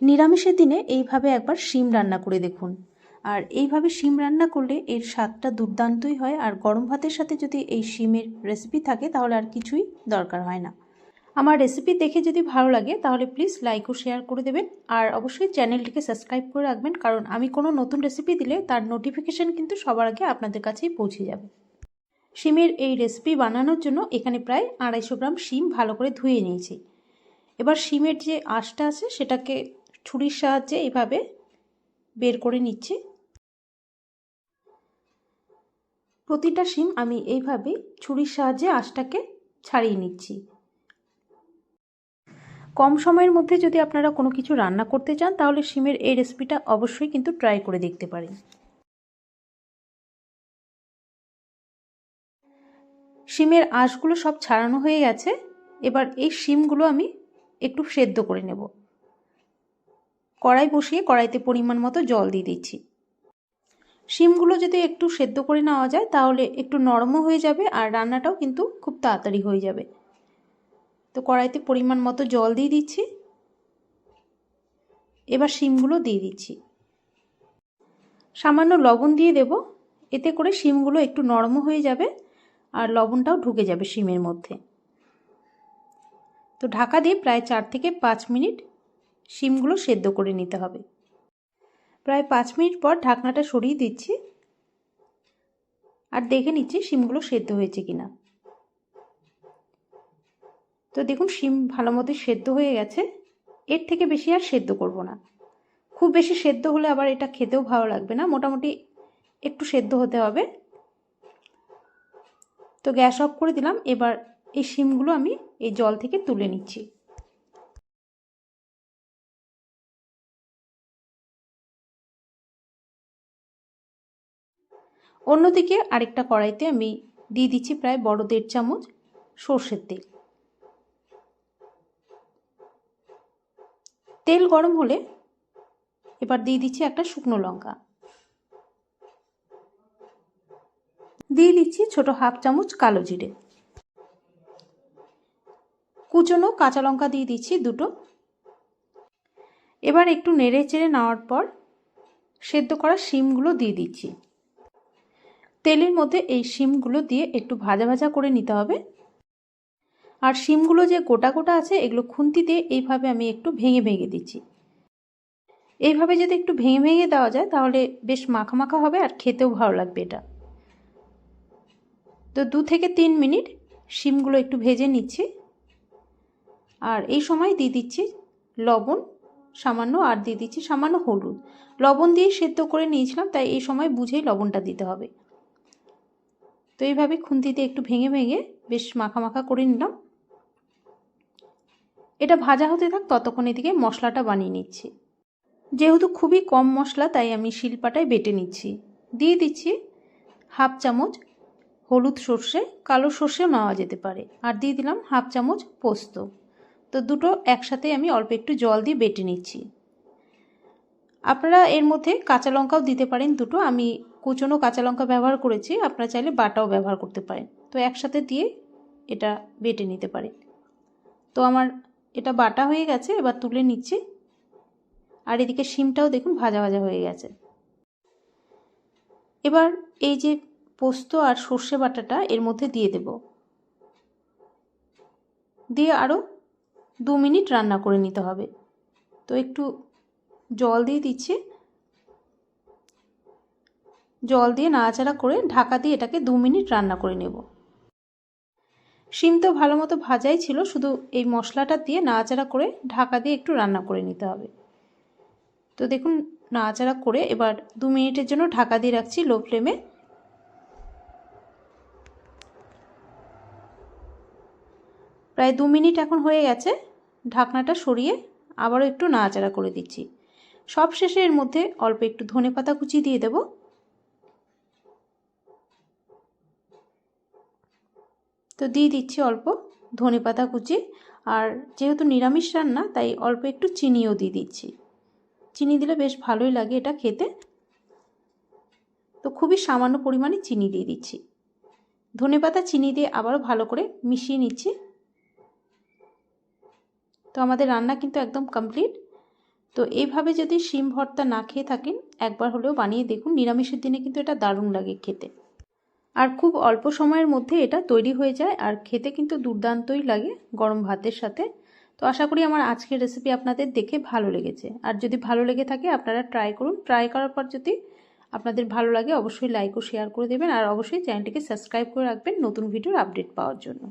নিরামিষের দিনে এইভাবে একবার শিম রান্না করে দেখুন। আর এইভাবে শিম রান্না করলে এর স্বাদটা দুর্দান্তই হয়, আর গরম ভাতের সাথে যদি এই শিমের রেসিপি থাকে, তাহলে আর কিছুই দরকার হয় না। আমার রেসিপি দেখে যদি ভালো লাগে, তাহলে প্লিজ লাইক ও শেয়ার করে দেবেন। আর অবশ্যই চ্যানেলটিকে সাবস্ক্রাইব করে রাখবেন, কারণ আমি কোনো নতুন রেসিপি দিলে তার নোটিফিকেশান কিন্তু সবার আগে আপনাদের কাছেই পৌঁছে যাবে। শিমের এই রেসিপি বানানোর জন্য এখানে প্রায় আড়াইশো গ্রাম শিম ভালো করে ধুয়ে নিয়েছি। এবার শিমের যে আঁশটা আছে, সেটাকে ছুরির সাহায্যে এইভাবে বের করে নিচ্ছি। প্রতিটা শিম আমি এইভাবে ছুরির সাহায্যে আঁশটাকে ছাড়িয়ে নিচ্ছি। কম সময়ের মধ্যে যদি আপনারা কোনো কিছু রান্না করতে চান, তাহলে শিমের এই রেসিপিটা অবশ্যই কিন্তু ট্রাই করে দেখতে পারেন। শিমের আঁশগুলো সব ছাড়ানো হয়ে গেছে। এবার এই শিমগুলো আমি একটু সেদ্ধ করে নেব। কড়াই বসিয়ে কড়াইতে পরিমাণ মতো জল দিয়ে দিচ্ছি। শিমগুলো যদি একটু সেদ্ধ করে নেওয়া যায়, তাহলে একটু নরমও হয়ে যাবে আর রান্নাটাও কিন্তু খুব তাড়াতাড়ি হয়ে যাবে। তো কড়াইতে পরিমাণ মতো জল দিয়ে দিচ্ছি। এবার শিমগুলো দিয়ে দিচ্ছি। সামান্য লবণ দিয়ে দেব। এতে করে শিমগুলো একটু নরমও হয়ে যাবে আর লবণটাও ঢুকে যাবে শিমের মধ্যে। তো ঢাকা দিয়ে প্রায় চার থেকে পাঁচ মিনিট শিমগুলো সেদ্ধ করে নিতে হবে। প্রায় পাঁচ মিনিট পর ঢাকনাটা সরিয়ে দিচ্ছি। আর দেখে নিচ্ছি শিমগুলো সেদ্ধ হয়েছে কিনা। তো দেখুন, শিম ভালো মতো সেদ্ধ হয়ে গেছে। এর থেকে বেশি আর সেদ্ধ করব না। খুব বেশি সেদ্ধ হলে আবার এটা খেতেও ভালো লাগবে না। মোটামুটি একটু সেদ্ধ হতে হবে। তো গ্যাস অফ করে দিলাম। এবার এই শিমগুলো আমি এই জল থেকে তুলে নিচ্ছি। অন্যদিকে আরেকটা কড়াইতে আমি দিয়ে দিচ্ছি প্রায় বড় দেড় চামচ সর্ষের তেল। তেল গরম হলে এবার দিয়ে দিচ্ছি একটা শুকনো লঙ্কা। দিয়ে দিচ্ছি ছোট হাফ চামচ কালো জিরে। কুচনো কাঁচা লঙ্কা দিয়ে দিচ্ছি দুটো। এবার একটু নেড়ে চেড়ে নেওয়ার পর সেদ্ধ করা শিমগুলো দিয়ে দিচ্ছি। তেলের মধ্যে এই শিমগুলো দিয়ে একটু ভাজা ভাজা করে নিতে হবে। আর শিমগুলো যে গোটা গোটা আছে, এগুলো খুন্তি দিয়ে এইভাবে আমি একটু ভেঙে ভেঙে দিচ্ছি। এইভাবে যদি একটু ভেঙে ভেঙে দেওয়া যায়, তাহলে বেশ মাখা মাখা হবে আর খেতেও ভালো লাগবে এটা। তো দু থেকে তিন মিনিট শিমগুলো একটু ভেজে নিচ্ছি। আর এই সময় দিয়ে দিচ্ছি লবণ, সামান্য, আর দিয়ে দিচ্ছি সামান্য হলুদ। লবণ দিয়ে সেদ্ধ করে নিয়েছিলাম, তাই এই সময় বুঝেই লবণটা দিতে হবে। তো এইভাবে খুন্তিতে একটু ভেঙে ভেঙে বেশ মাখা মাখা করে নিলাম। এটা ভাজা হতে থাক, ততক্ষণ এদিকে মশলাটা বানিয়ে নিচ্ছি। যেহেতু খুবই কম মশলা, তাই আমি শিলপাটায় বেটে নিচ্ছি। দিয়ে দিচ্ছি হাফ চামচ হলুদ সর্ষে, কালো সর্ষে নেওয়া যেতে পারে। আর দিয়ে দিলাম হাফ চামচ পোস্ত। তো দুটো একসাথে আমি অল্প একটু জল দিয়ে বেটে নিচ্ছি। আপনারা এর মধ্যে কাঁচা লঙ্কাও দিতে পারেন দুটো। আমি কুচনো কাঁচা লঙ্কা ব্যবহার করেছি, আপনারা চাইলে বাটাও ব্যবহার করতে পারেন। তো একসাথে দিয়ে এটা বেটে নিতে পারেন। তো আমার এটা বাটা হয়ে গেছে, এবার তুলে নিচ্ছি। আর এদিকে শিমটাও দেখুন ভাজা ভাজা হয়ে গেছে। এবার এই যে পোস্ত আর সর্ষে বাটাটা এর মধ্যে দিয়ে দেব। দিয়ে আরও দু মিনিট রান্না করে নিতে হবে। তো একটু জল দিয়ে দিচ্ছি। জল দিয়ে নাড়াচাড়া করে ঢাকা দিয়ে এটাকে দু মিনিট রান্না করে নেব। শিম তো ভালো মতো ভাজাই ছিল, শুধু এই মশলাটা দিয়ে নাড়াচাড়া করে ঢাকা দিয়ে একটু রান্না করে নিতে হবে। তো দেখুন, নাড়াচাড়া করে এবার দু মিনিটের জন্য ঢাকা দিয়ে রাখছি লো ফ্লেমে। প্রায় দু মিনিট এখন হয়ে গেছে, ঢাকনাটা সরিয়ে আবারও একটু নাড়াচাড়া করে দিচ্ছি। সব শেষে এর মধ্যে অল্প একটু ধনে পাতা কুচি দিয়ে দেব। তো দিয়ে দিচ্ছি অল্প ধনে পাতা কুচি। আর যেহেতু নিরামিষ রান্না, তাই অল্প একটু চিনিও দিয়ে দিচ্ছি। চিনি দিলে বেশ ভালোই লাগে এটা খেতে। তো খুবই সামান্য পরিমাণে চিনি দিয়ে দিচ্ছি। ধনে পাতা চিনি দিয়ে আবারও ভালো করে মিশিয়ে নিচ্ছি। তো আমাদের রান্না কিন্তু একদম কমপ্লিট। তো এইভাবে যদি শিম ভর্তা না খেয়ে থাকেন, একবার হলেও বানিয়ে দেখুন। নিরামিষের দিনে কিন্তু এটা দারুণ লাগে খেতে। আর খুব অল্প সময়ের মধ্যে এটা তৈরি হয়ে যায় আর খেতে কিন্তু দুর্দান্তই লাগে গরম ভাতের সাথে। তো আশা করি আমার আজকের রেসিপি আপনাদের দেখে ভালো লেগেছে। আর যদি ভালো লেগে থাকে আপনারা ট্রাই করুন। ট্রাই করার পর যদি আপনাদের ভালো লাগে অবশ্যই লাইক ও শেয়ার করে দেবেন। আর অবশ্যই চ্যানেলটিকে সাবস্ক্রাইব করে রাখবেন নতুন ভিডিওর আপডেট পাওয়ার জন্য।